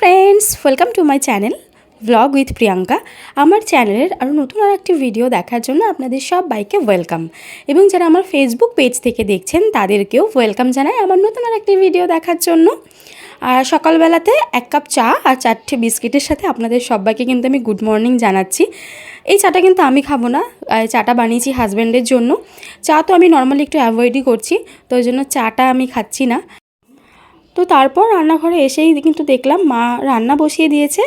Friends welcome to my channel vlog with Priyanka আমার চ্যানেলের আরও নতুন আর একটি ভিডিও দেখার জন্য আপনাদের সব বাইকে ওয়েলকাম এবং যারা আমার ফেসবুক পেজ থেকে দেখছেন, তাদেরকেও ওয়েলকাম জানাই আমার নতুন আর একটি ভিডিও দেখার জন্য। আর সকালবেলাতে এক কাপ চা আর চারটে বিস্কিটের সাথে আপনাদের সবাইকে কিন্তু আমি গুড মর্নিং জানাচ্ছি। এই চাটা কিন্তু আমি খাব না চাটা বানিয়েছি হাজব্যান্ডের জন্য। চা তো আমি নর্মালি একটু অ্যাভয়েডই করছি, তো ওই জন্য চাটা আমি খাচ্ছি না। তো তারপর রান্নাঘরে এসেই কিন্তু দেখলাম মা রান্না বসিয়ে দিয়েছে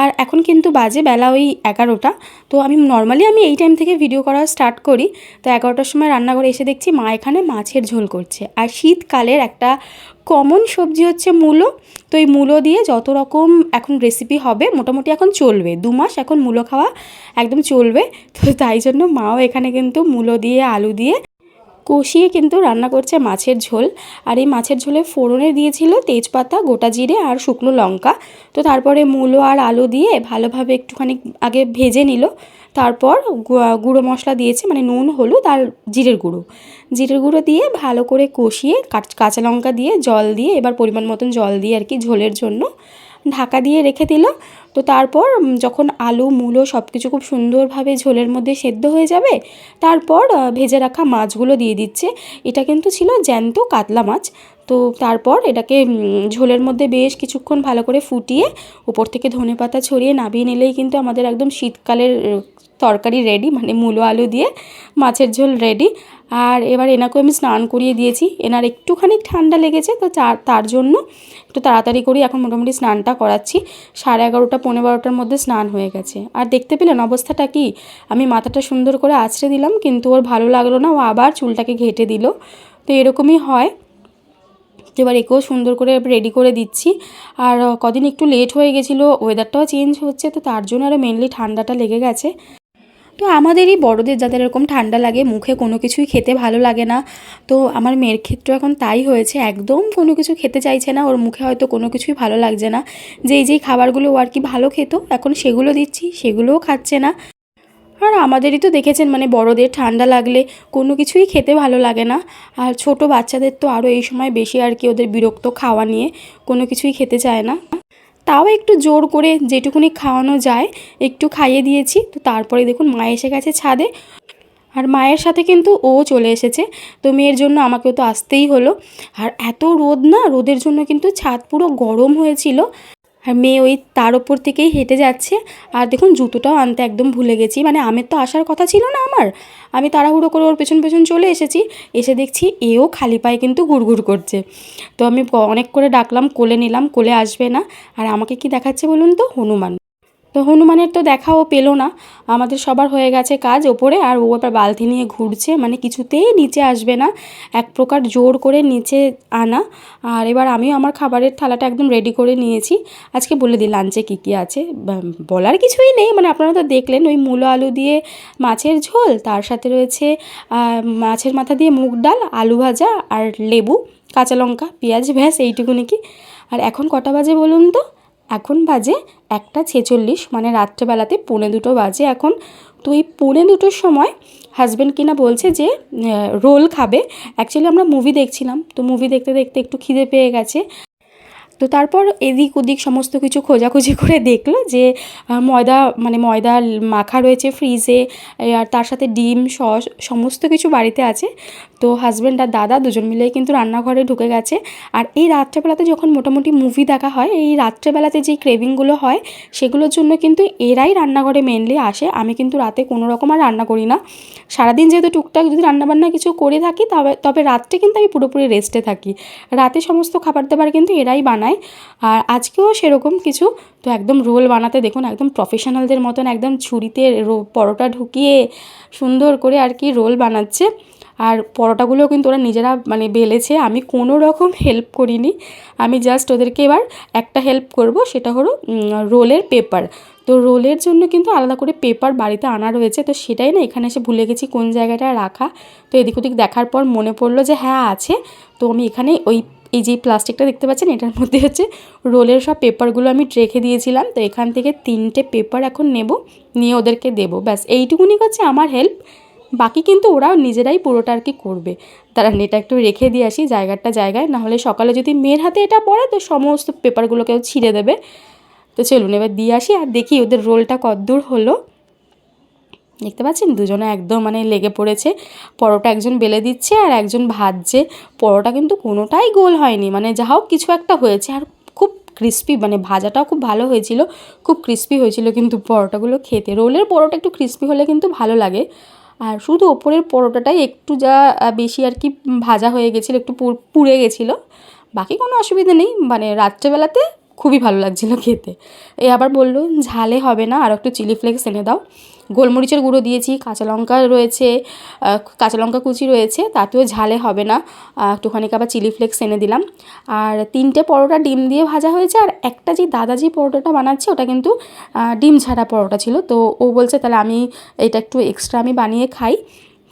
আর এখন কিন্তু বাজে বেলা ওই এগারোটা। তো আমি নর্মালি আমি এই টাইম থেকে ভিডিও করা স্টার্ট করি। তো এগারোটার সময় রান্নাঘরে এসে দেখছি মা এখানে মাছের ঝোল করছে। আর শীতকালের একটা কমন সবজি হচ্ছে মূলো। তো এই মূলো দিয়ে যত রকম এখন রেসিপি হবে মোটামুটি এখন চলবে। দু মাস এখন মূলো খাওয়া একদম চলবে। তো তাই জন্য মাও এখানে কিন্তু মূলো দিয়ে, আলু দিয়ে কষিয়ে কিন্তু রান্না করছে মাছের ঝোল। আর এই মাছের ঝোলে ফোড়নে দিয়েছিল তেজপাতা, গোটা জিরে আর শুকনো লঙ্কা। তো তারপরে মূলো আর আলু দিয়ে ভালোভাবে একটুখানি আগে ভেজে নিল। তারপর গুঁড়ো মশলা দিয়েছে মানে নুন, হলুদ আর জিরের গুঁড়ো। জিরের গুঁড়ো দিয়ে ভালো করে কষিয়ে কাঁচা লঙ্কা দিয়ে জল দিয়ে, এবার পরিমাণ মতন জল দিয়ে আর কি ঝোলের জন্য ঢাকা দিয়ে রেখে দিল। তো তারপর যখন আলু, মূলো সব কিছু খুব সুন্দরভাবে ঝোলের মধ্যে সেদ্ধ হয়ে যাবে, তারপর ভেজে রাখা মাছগুলো দিয়ে দিচ্ছে। এটা কিন্তু ছিল জ্যান্ত কাতলা মাছ। তো তারপর এটাকে ঝোলের মধ্যে বেশ কিছুক্ষণ ভালো করে ফুটিয়ে, উপর থেকে ধনে পাতা ছড়িয়ে নাবিয়ে নিলেই কিন্তু আমাদের একদম শীতকালের তরকারি রেডি মানে মূলো আলু দিয়ে মাছের ঝোল রেডি আর এবার এনাকেও আমি স্নান করিয়ে দিয়েছি। এনার একটুখানি ঠান্ডা লেগেছে, তো তার জন্য একটু তাড়াতাড়ি করি এখন মোটামুটি স্নানটা করাচ্ছি। সাড়ে এগারোটা পনেরো বারোটার মধ্যে স্নান হয়ে গেছে। আর দেখতে পেলেন অবস্থাটা কি? আমি মাথাটা সুন্দর করে আছড়ে দিলাম, কিন্তু ওর ভালো লাগল না। ও আবার চুলটাকে ঘেটে দিল। তো এরকমই হয়। এবার একেও সুন্দর করে রেডি করে দিচ্ছি। আর কদিন একটু লেট হয়ে গেছিল ওয়েদারটাও চেঞ্জ হচ্ছে, তো তার জন্য আরও মেনলি ঠান্ডাটা লেগে গেছে। তো আমাদেরই বড়দের যাদের এরকম ঠান্ডা লাগে, মুখে কোনো কিছুই খেতে ভালো লাগে না। তো আমার মেয়ের ক্ষেত্রে এখন তাই হয়েছে, একদম কোনো কিছু খেতে চাইছে না, ওর মুখে হয়তো কোনো কিছুই ভালো লাগছে না। যেই যেই খাবারগুলো ও আর কি ভালো খেত, এখন সেগুলো দিচ্ছি, সেগুলোও খাচ্ছে না। আর আমাদেরই তো দেখেছেন মানে বড়দের ঠান্ডা লাগলে কোনো কিছুই খেতে ভালো লাগে না। আর ছোট বাচ্চাদের তো আরও এই সময় বেশি আর কি ওদের বিরক্ত খাওয়া নিয়ে কোনো কিছুই খেতে চায় না। তাও একটু জোর করে যেটুকুনি খাওয়ানো যায়, একটু খাইয়ে দিয়েছি। তো তারপরে দেখুন মা এসে গেছে ছাদে। আর মায়ের সাথে কিন্তু ও চলে এসেছে। তো মেয়ের জন্য আমাকেও তো আসতেই হলো। আর এত রোদ না, রোদের জন্য কিন্তু ছাদ পুরো গরম হয়েছিল। আর মেয়ে ওই তার ওপর থেকেই হেঁটে যাচ্ছে। আর দেখুন, জুতোটাও আনতে একদম ভুলে গেছি। মানে আমের তো আসার কথা ছিল না আমার। আমি তাড়াহুড়ো করে ওর পেছন পেছন চলে এসেছি। এসে দেখছি এও খালি পায়ে কিন্তু ঘুরঘুর করছে। তো আমি অনেক করে ডাকলাম, কোলে নিলাম, কোলে আসবে না। আর আমাকে কি দেখাচ্ছে বলুন তো? হনুমান। তো হনুমানের তো দেখাও পেল না। আমাদের সবার হয়ে গেছে কাজ ওপরে আর ও এবার বালতি নিয়ে ঘুরছে মানে কিছুতেই নিচে আসবে না। এক প্রকার জোর করে নিচে আনা। আর এবার আমিও আমার খাবারের থালাটা একদম রেডি করে নিয়েছি। আজকে বলে দিই লাঞ্চে কী কী আছে? বলার কিছুই নেই। মানে আপনারা তো দেখলেন, ওই মূলো আলু দিয়ে মাছের ঝোল, তার সাথে রয়েছে মাছের মাথা দিয়ে মুগ ডাল, আলু ভাজা আর লেবু, কাঁচা লঙ্কা, পেঁয়াজ ভ্যাস এইটুকুনি কি। আর এখন কটা বাজে বলুন তো? এখন বাজে একটা ছেচল্লিশ মানে রাত্রেবেলাতে পৌনে দুটো বাজে এখন। তো এই পৌনে দুটোর সময় হাজব্যান্ড কিনা বলছে যে রোল খাবে। অ্যাকচুয়ালি আমরা মুভি দেখছিলাম, তো মুভি দেখতে দেখতে একটু খিদে পেয়ে গেছে। তো তারপর এদিক ওদিক সমস্ত কিছু খোঁজাখুঁজি করে দেখল যে ময়দা মানে ময়দা মাখা রয়েছে ফ্রিজে আর তার সাথে ডিম, সস, সমস্ত কিছু বাড়িতে আছে। তো হাজব্যান্ড আর দাদা দুজন মিলে কিন্তু রান্নাঘরে ঢুকে গেছে। আর এই রাত্রেবেলাতে যখন মোটামুটি মুভি দেখা হয়, এই রাত্রেবেলাতে যেই ক্রেভিংগুলো হয়, সেগুলোর জন্য কিন্তু এরাই রান্নাঘরে মেনলি আসে। আমি কিন্তু রাতে কোনো রকম আর রান্না করি না। সারাদিন যেহেতু টুকটাক যদি রান্নাবান্না কিছু করে থাকি, তবে তবে রাত্রে কিন্তু আমি পুরোপুরি রেস্টে থাকি। রাতে সমস্ত খাবার দাবার কিন্তু এরাই বানায়। বানায়। আর আজকেও সেরকম কিছু। তো একদম রোল বানাতে দেখুন, একদম প্রফেশনালদের মতন একদম ছুরিতে পরোটা ঢুকিয়ে সুন্দর করে আর কি রোল বানাচ্ছে। আর পরোটাগুলো কিন্তু ওরা নিজেরা মানে বেলেছে। আমি কোনো রকম হেল্প করিনি। আমি জাস্ট ওদেরকে এবার একটা হেল্প করব, সেটা হলো রোলের পেপার তো রোলের জন্য কিন্তু আলাদা করে পেপার বাড়িতে আনা রয়েছে। তো সেটাই না, এখানে এসে ভুলে গেছি কোন জায়গাটা রাখা। তো এদিক ওদিক দেখার পর মনে পড়ল যে হ্যাঁ আছে। তো আমি এখানে ওই এই যে প্লাস্টিকটা দেখতে পাচ্ছেন, এটার মধ্যে হচ্ছে রোলের সব পেপারগুলো আমি রেখে দিয়েছিলাম। তো এখান থেকে তিনটে পেপার এখন নেব, নিয়ে ওদেরকে দেবো। ব্যাস, এইটুকুনি হচ্ছে আমার হেল্প বাকি কিন্তু ওরা নিজেরাই পুরোটা আর কি করবে। তারা নেটা একটু রেখে দিয়ে আসি জায়গাটা জায়গায়। নাহলে সকালে যদি মেয়ের হাতে এটা পড়ে, তো সমস্ত পেপারগুলো কেউ ছিঁড়ে দেবে। তো চলুন, এবার দিয়ে আসি আর দেখি ওদের রোলটা কদ্দূর হলো। দেখতে পাচ্ছেন? দুজনে একদম মানে লেগে পড়েছে। পরোটা একজন বেলে দিচ্ছে আর একজন ভাজছে। পরোটা কিন্তু কোনোটাই গোল হয়নি। মানে যা হোক, কিছু একটা হয়েছে। আর খুব ক্রিস্পি মানে ভাজাটাও খুব ভালো হয়েছিল। খুব ক্রিস্পি হয়েছিল কিন্তু পরোটাগুলো খেতে। রোলের পরোটা একটু ক্রিস্পি হলে কিন্তু ভালো লাগে। আর শুধু ওপরের পরোটাটাই একটু যা বেশি আর কি ভাজা হয়ে গেছিল, একটু পুড়ে গেছিল। বাকি কোনো অসুবিধা নেই। মানে রাত্রেবেলাতে খুবই ভালো লাগছিল খেতে। এ আবার বলল, ঝালে হবে না, আর একটু চিলি ফ্লেক্স এনে দাও। গোলমরিচের গুঁড়ো দিয়েছি, কাঁচা লঙ্কা রয়েছে কাঁচা লঙ্কা কুচি রয়েছে, তাতেও ঝালে হবে না। একটুখানি আবার চিলি ফ্লেক্স এনে দিলাম। আর তিনটে পরোটা ডিম দিয়ে ভাজা হয়েছে, আর একটা যে দাদা যে পরোটাটা বানাচ্ছে, ওটা কিন্তু ডিম ছাড়া পরোটা ছিল। তো ও বলছে, তাহলে আমি এটা একটু এক্সট্রা আমি বানিয়ে খাই।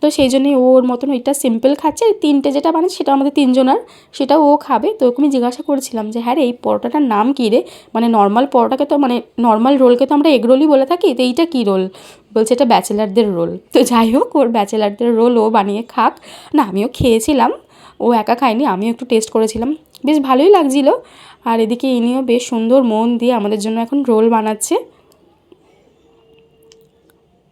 তো সেই জন্যই ওর মতন ওইটা সিম্পল খাচ্ছে। তিনটে যেটা বানাচ্ছে সেটা আমাদের তিনজনার সেটাও ও খাবে। তো ওকে আমি জিজ্ঞাসা করেছিলাম যে হ্যাঁ রে, এই পরোটাটার নাম কী রে? মানে নর্মাল পরোটাকে তো মানে নর্মাল রোলকে তো আমরা এগ রোলই বলে থাকি। তো এইটা কী রোল বলছে, এটা ব্যাচেলারদের রোল তো যাই হোক, ওর ব্যাচেলারদের রোল ও বানিয়ে খাক। না, আমিও খেয়েছিলাম। ও একা খায়নি, আমিও একটু টেস্ট করেছিলাম। বেশ ভালোই লাগছিল। আর এদিকে ইনিও বেশ সুন্দর মন দিয়ে আমাদের জন্য এখন রোল বানাচ্ছে।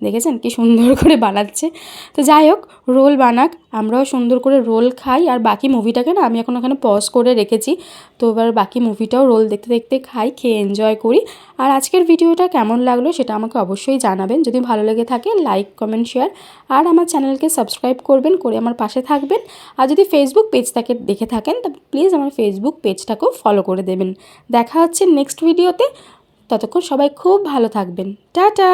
দেখেছেন কি সুন্দর করে বানাচ্ছে। তো যাই হোক, রোল বানাক, আমরাও সুন্দর করে রোল খাই, আর বাকি মুভিটাকে না আমি এখন ওখানে পজ করে রেখেছি। তো এবার বাকি মুভিটাও রোল দেখতে দেখতে খাই, খেয়ে এনজয় করি। আর আজকের ভিডিওটা কেমন লাগল সেটা আমাকে অবশ্যই জানাবেন। যদি ভালো লেগে থাকে লাইক কমেন্ট শেয়ার আর আমার চ্যানেলকে সাবস্ক্রাইব করবেন, করে আমার পাশে থাকবেন। আর যদি ফেসবুক পেজটাকে দেখে থাকেন, তা প্লিজ আমার ফেসবুক পেজটাকেও ফলো করে দেবেন। দেখা হচ্ছে নেক্সট ভিডিওতে ততক্ষণ সবাই খুব ভালো থাকবেন। টাটা!